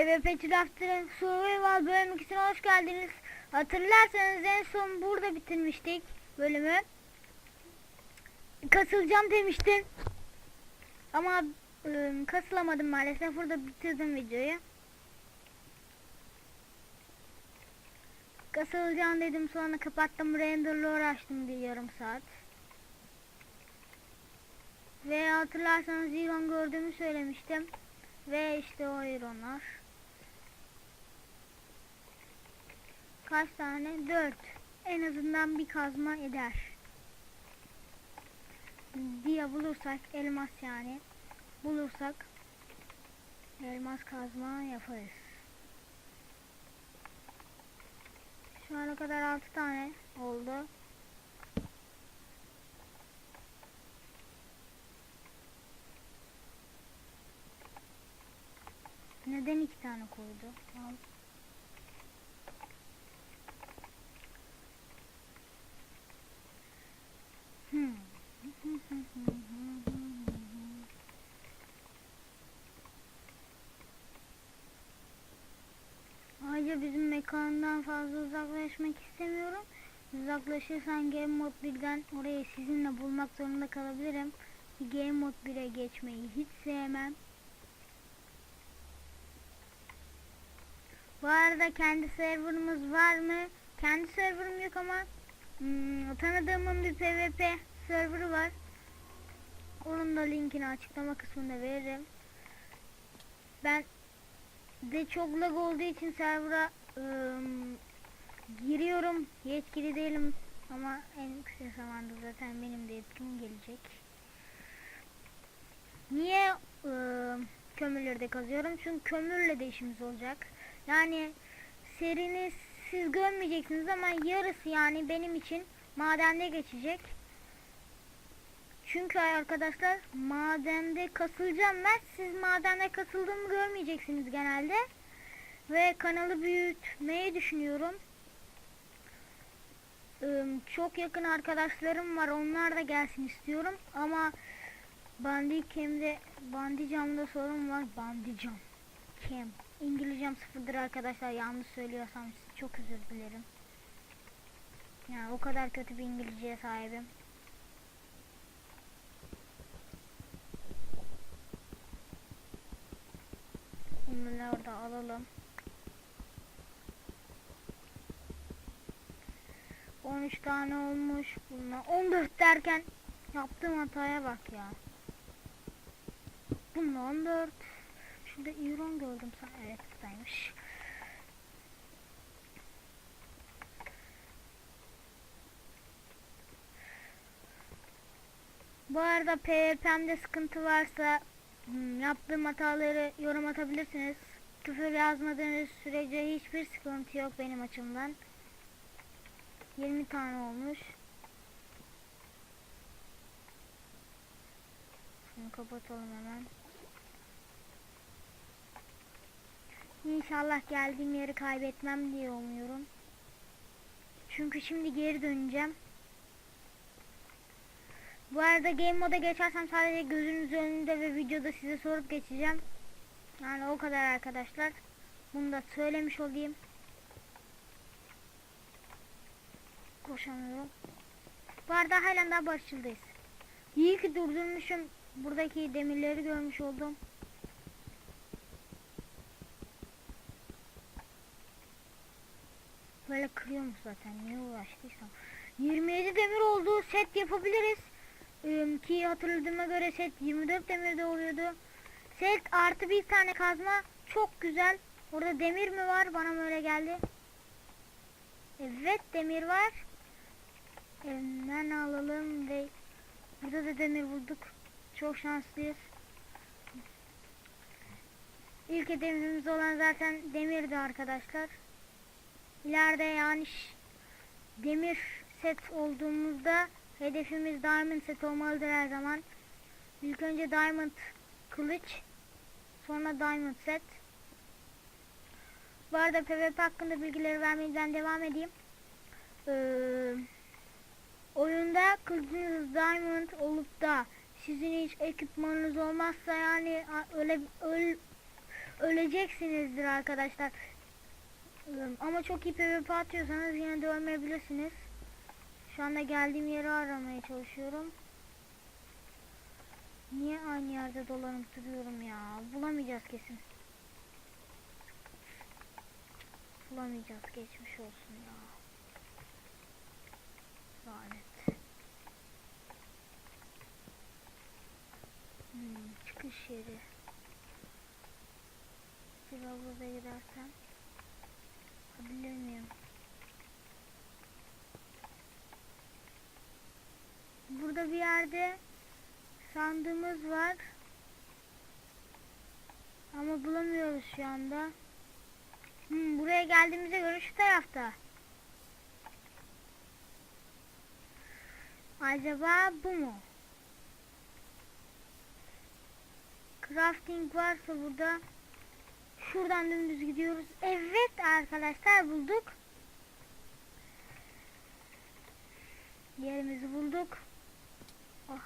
PvP Drafter'ın Survival bölüm 2'sine hoş geldiniz. Hatırlarsanız en son burada bitirmiştik bölümü. Kasılacağım demiştim. Ama ıı, kasılamadım maalesef. Burada bitirdim videoyu. Kasılacağım dedim sonra kapattım. Render'la uğraştım bir yarım saat. Ve hatırlarsanız Iron gördüğümü söylemiştim. Ve işte o Iron'lar. Kaç tane? Dört. En azından bir kazma eder. Diye bulursak elmas yani. Bulursak elmas kazma yaparız. Şu ana kadar altı tane oldu. Neden iki tane koydu? Al. Hmm. Mekandan fazla uzaklaşmak istemiyorum. Uzaklaşırsan Game Mode 1'den orayı sizinle bulmak zorunda kalabilirim. Game Mode 1'e geçmeyi hiç sevmem. Bu arada kendi serverımız var mı? Kendi serverım yok ama hmm, tanıdığımın bir PvP serverı var. Onun da linkini açıklama kısmında veririm. Ben de çok lag olduğu için server'a ım, giriyorum. Yetkili değilim ama en kısa zamanda zaten benim de yetkim gelecek. Niye ım, kömürlerde kazıyorum? Çünkü kömürle de işimiz olacak. Yani seriniz siz görmeyeceksiniz ama yarısı yani benim için madende geçecek. Çünkü arkadaşlar madende kasılacağım ben. Siz madende kasıldığımı görmeyeceksiniz genelde. Ve kanalı büyütmeyi düşünüyorum. Çok yakın arkadaşlarım var. Onlar da gelsin istiyorum. Ama Bandicam'de Bandicam'da sorun var. Bandicam. Cam. İngilizcem sıfırdır arkadaşlar. Yanlış söylüyorsam çok özür dilerim. Yani o kadar kötü bir İngilizceye sahibim. Bunları da alalım. 13 tane olmuş bunlar. 14 derken yaptığım hataya bak ya. Bunlar 14. Şurada Iron gördüm sen. Evet buradaymış. Bu arada PvP'mde sıkıntı varsa hmm, yaptığım hataları yorum atabilirsiniz. Küfür yazmadığınız sürece hiçbir sıkıntı yok benim açımdan. 20 tane olmuş. Şunu kapatalım hemen. İnşallah geldiğim yeri kaybetmem diye umuyorum. Çünkü şimdi geri döneceğim. Bu arada game moda geçersem sadece gözünüz önünde ve videoda size sorup geçeceğim. Yani o kadar arkadaşlar. Bunu da söylemiş olayım. Koşamıyorum. Bu arada halen daha barışçıldayız. İyi ki durdurmuşum. Buradaki demirleri görmüş oldum. Böyle kırıyormuş zaten. Niye uğraştıysam. 27 demir oldu. Set yapabiliriz. Ee, ki hatırladığıma göre set 24 demirde oluyordu. Set artı bir tane kazma. Çok güzel. Orada demir mi var? Bana mı öyle geldi? Evet demir var. Hemen alalım ve burada da demir bulduk. Çok şanslıyız. İlk hedefimiz olan zaten demirdi arkadaşlar. İleride yani demir set olduğumuzda hedefimiz diamond set olmalıdır her zaman. İlk önce diamond kılıç, sonra diamond set. Bu arada PvP hakkında bilgileri vermeden devam edeyim. Ee, oyunda kılıcınız diamond olup da sizin hiç ekipmanınız olmazsa yani öyle öl, öleceksinizdir arkadaşlar. Ama çok iyi PvP atıyorsanız yine de ölmeyebilirsiniz. Şu anda geldiğim yeri aramaya çalışıyorum. Niye aynı yerde dolanıp duruyorum ya? Bulamayacağız kesin. Bulamayacağız geçmiş olsun ya. Lanet. Hmm, çıkış yeri. Burada gidersem Yapabilir miyim? Burada bir yerde sandığımız var. Ama bulamıyoruz şu anda. Hmm, buraya geldiğimize göre şu tarafta. Acaba bu mu? Crafting varsa burada şuradan dümdüz gidiyoruz. Evet arkadaşlar bulduk. Yerimizi bulduk. Oh.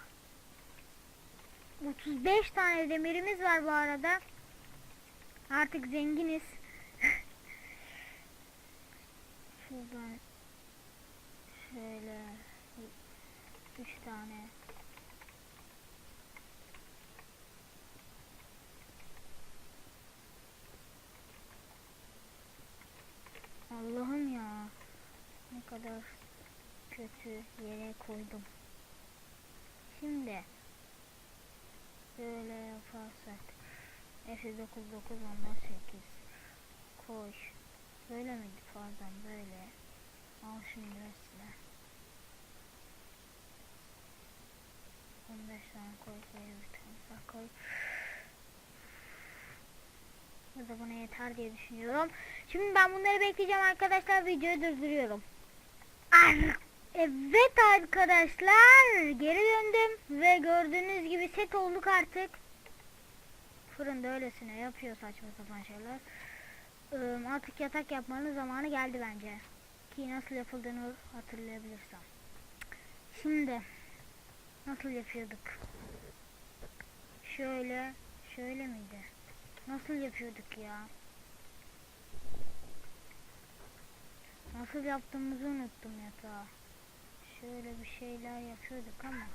35 tane demirimiz var bu arada. Artık zenginiz. Şuradan şöyle 3 tane Allah'ım ya. Ne kadar kötü yere koydum. Şimdi böyle yaparsak F99 ondan 8 koy. Böyle miydi pardon böyle. Al şimdi üstüne. Tane koy koy bir. Bu da buna yeter diye düşünüyorum. Şimdi ben bunları bekleyeceğim arkadaşlar. Videoyu durduruyorum. Ar- Evet arkadaşlar. Geri döndüm. Ve gördüğünüz gibi set olduk artık. Fırında öylesine yapıyor saçma sapan şeyler. Artık yatak yapmanın zamanı geldi bence. Ki nasıl yapıldığını hatırlayabilirsem. Şimdi nasıl yapıyorduk? Şöyle, şöyle miydi? Nasıl yapıyorduk ya? Nasıl yaptığımızı unuttum yatağı. Şöyle bir şeyler yapıyorduk ama.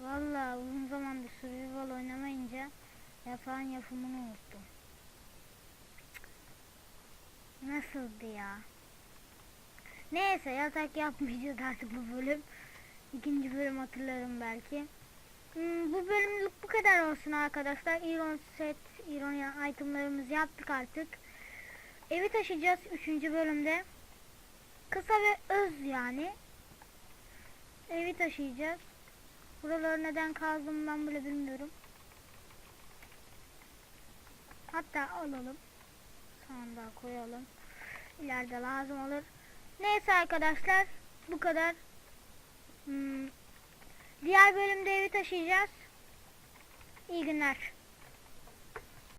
Vallahi uzun zamandır survival oynamayınca yatağın yapımını unuttum. Nasıldı ya? Neyse yatak yapmayacağız artık bu bölüm. İkinci bölüm hatırlarım belki. Hmm, bu bölümlük bu kadar olsun arkadaşlar. Iron set, Iron ya- itemlarımızı yaptık artık. Evi taşıyacağız 3. bölümde. Kısa ve öz yani. Evi taşıyacağız. Buraları neden kazdım ben bile bilmiyorum. Hatta alalım. Sandığa koyalım. İleride lazım olur. Neyse arkadaşlar. Bu kadar. Hmm, Diğer bölümde evi taşıyacağız. İyi günler.